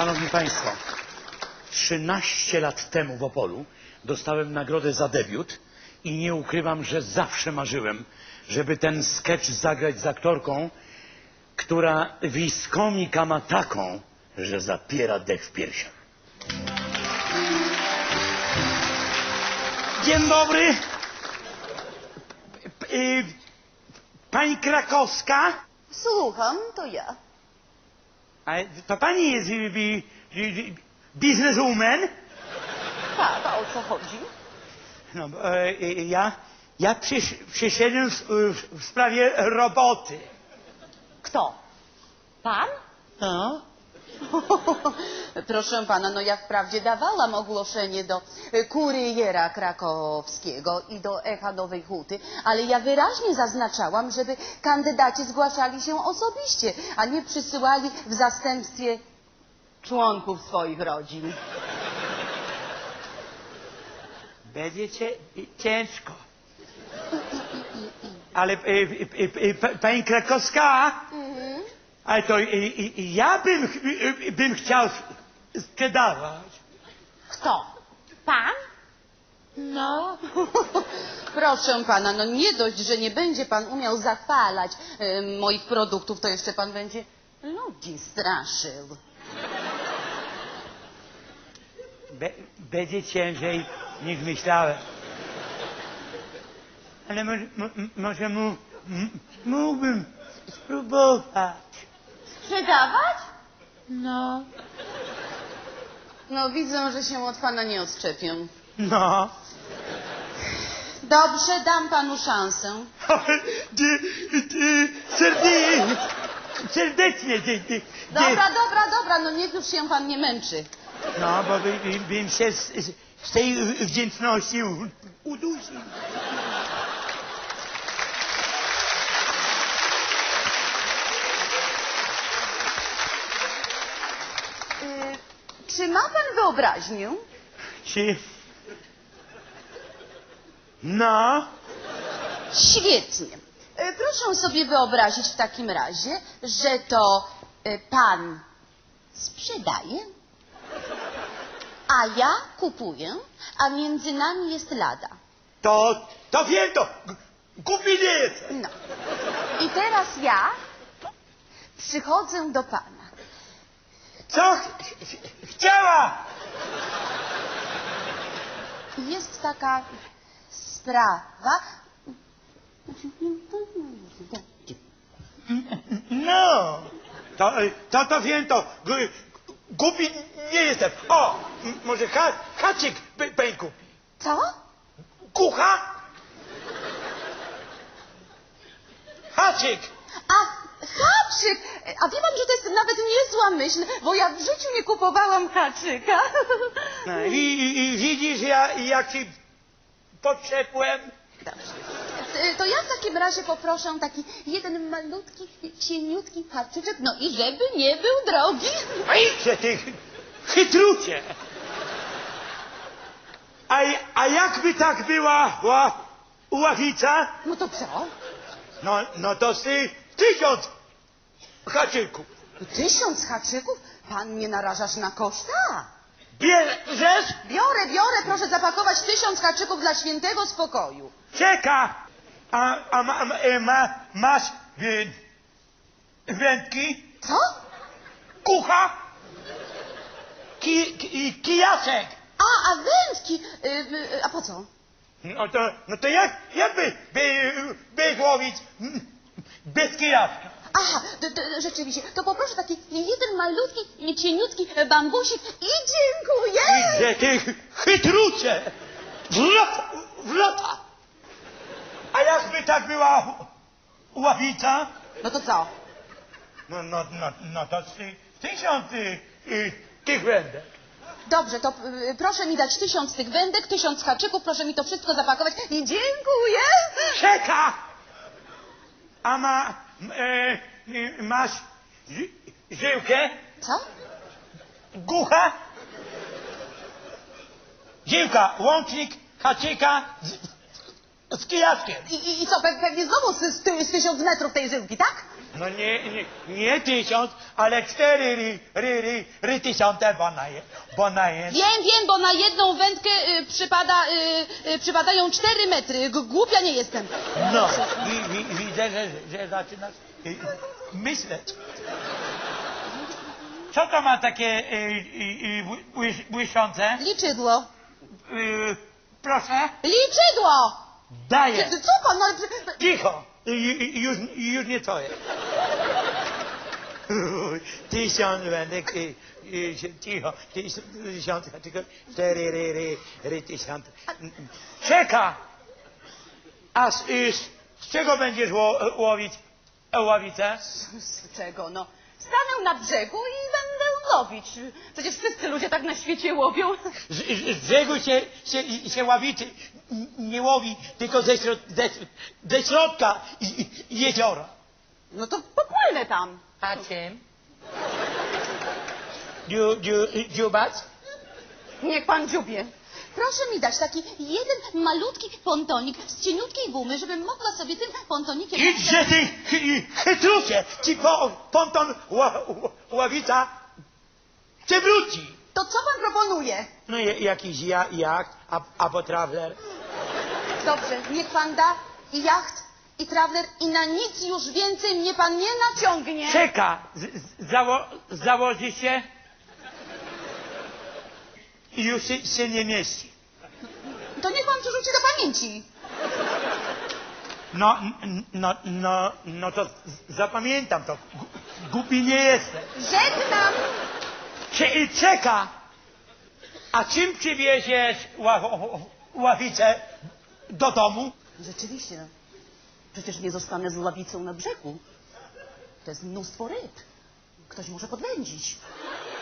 Szanowni Państwo, 13 lat temu w Opolu dostałem nagrodę za debiut i nie ukrywam, że zawsze marzyłem, żeby ten sketch zagrać z aktorką, która wiskomika ma taką, że zapiera dech w piersiach. Dzień dobry. P- y, Pani Krakowska? Słucham, to ja. A to pani jest y, y, y, y, bizneswoman? Tak, a o co chodzi? No, bo, e, e, ja, ja przysz, przyszedłem w, w, w sprawie roboty. Kto? Pan? No. Proszę pana, no ja wprawdzie dawałam ogłoszenie do y, kuriera krakowskiego i do Echa Nowej Huty, ale ja wyraźnie zaznaczałam, żeby kandydaci zgłaszali się osobiście, a nie przysyłali w zastępstwie członków swoich rodzin. Będzie ciężko. Ale e, e, e, pa- pani Krakowska, ale to e, e, ja bym, ch- e, bym chciał sprzedawać. Kto? Pan? No. Proszę pana, no nie dość, że nie będzie pan umiał zachwalać y, moich produktów, to jeszcze pan będzie ludzi straszył. Be, będzie ciężej niż myślałem. Ale może, może mógłbym spróbować. Sprzedawać? No. No widzę, że się od pana nie odczepią. No. Dobrze, dam panu szansę. Ty, ty, serdecznie, serdecznie, ty, ty, Dobra, dobra, dobra, no niech już się pan nie męczy. No, bo by, by, bym się z, z, tej wdzięczności udusił. Y, czy ma pan wyobraźnię? Czy... No, Świetnie. Y, Proszę sobie wyobrazić w takim razie, że to y, pan sprzedaje, a ja kupuję, a między nami jest lada. to, to wiem to. G- Głupi nie jest. No. I teraz ja przychodzę do pana. Co ch ch chciała? Jest taka sprawa. No, to, to, to wiem to. Głupi nie jestem. O, może ha haczyk. Co? Kucha? Haczyk. A haczyk! A wie pan, że to jest nawet niezła myśl, bo ja w życiu nie kupowałam haczyka. No, I, i, i widzisz, ja, jak ci podszedłem? Dobrze. Y, To ja w takim razie poproszę taki jeden malutki, cieniutki haczyczek, no i żeby nie był drogi. Idźcie ty chytrucie. A, a jakby tak była ła, ławica, No to co? no, no to ty tysiąc haczyków. Tysiąc haczyków? Pan nie narażasz na koszta? Bierzesz? Biorę, biorę, proszę zapakować tysiąc haczyków dla świętego spokoju. Czeka. A, a ma, ma, e, ma, masz y, wędki, Co? kucha, ki, ki, kijaszek. A, a wędki. Y, y, a po co? No to, no to jak, jak by, by, by łowić bez kijaszka? Aha, to, to, rzeczywiście. To poproszę taki jeden malutki, cieniutki bambusik i dziękuję. Że ty chytrucie! Wrota! Wrota! A jakby tak była ławica? No to co? No, no, no, no to ty, tysiąc y, y, tych wędek. Dobrze, to y, proszę mi dać tysiąc tych wędek, tysiąc haczyków, proszę mi to wszystko zapakować i dziękuję. Czeka! A ma, e, masz ży, żyłkę? Co? Gucha? Żyłka, łącznik, haczyka z, z kijaszkiem. I, i, i co, pe- pewnie znowu z, z, ty- z tysiąc metrów tej żyłki, tak? No nie, nie, nie tysiąc, ale cztery ry, ry, ry, ry tysiące, bo ona jest, bo jest. Wiem, wiem, bo na jedną wędkę y, przypada, y, y, przypadają cztery metry. G- głupia nie jestem. No, i, wi- widzę, że, że zaczynasz y, myśleć. Co to ma takie y, y, y, błyszczące? Liczydło. Y, proszę, Liczydło! daję. Co pan? No, Cicho, y, y, już, już nie to jest. Tysiąc wędek, y, y, cicho, tysiąc, tysiąc, tylko cztery ry, ry, ry, tysiąc. Czeka! A z, czego będziesz ło, łowić ławicę? Z czego, no? Stanę na brzegu i będę łowić. Przecież wszyscy ludzie tak na świecie łowią. Z, z, z brzegu się, się, się ławicy nie łowi, tylko ze, środ, ze, ze środka i- i- jeziora. No to popłynę tam. A czym? Dziu, dziu, dziubać? Niech pan dziubie. Proszę mi dać taki jeden malutki pontonik z cieniutkiej gumy, żebym mogła sobie tym pontonikiem... Idźże ty, chy- chytrusie, ci po, ponton ła, ła- ławica cię wróci. To co pan proponuje? No jakiś ja, jacht, a, albo traveler. Dobrze, niech pan da i jacht, i trawler, i na nic już więcej mnie pan nie naciągnie. Czeka, z, z, zało, założy się i już się, się nie mieści. To niech pan przerzuci do pamięci. No, no, no, no to zapamiętam to. Głupi nie jestem. Żegnam. Cze- czeka. A czym przywieziesz ła, ławicę do domu? Rzeczywiście, no. przecież nie zostanę z ławicą na brzegu. To jest mnóstwo ryb. Ktoś może podwędzić.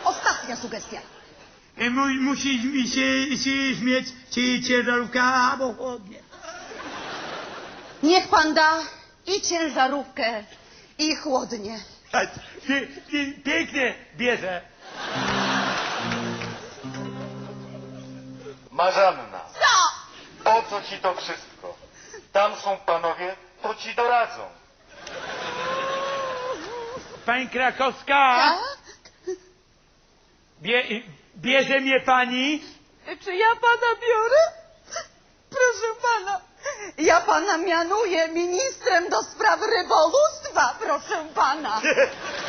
Ostatnia sugestia. E, Mu, musi mi się, się mieć czy ciężarówka albo chłodnie. Niech pan da i ciężarówkę, i chłodnie. Pie, pie, pięknie bierze. Marzanna? Po co ci to wszystko? Tam są panowie, to ci doradzą. Pani Krakowska, Tak? bie, bierze mnie pani? Czy ja pana biorę? Proszę pana, ja pana mianuję ministrem do spraw rybołówstwa, proszę pana.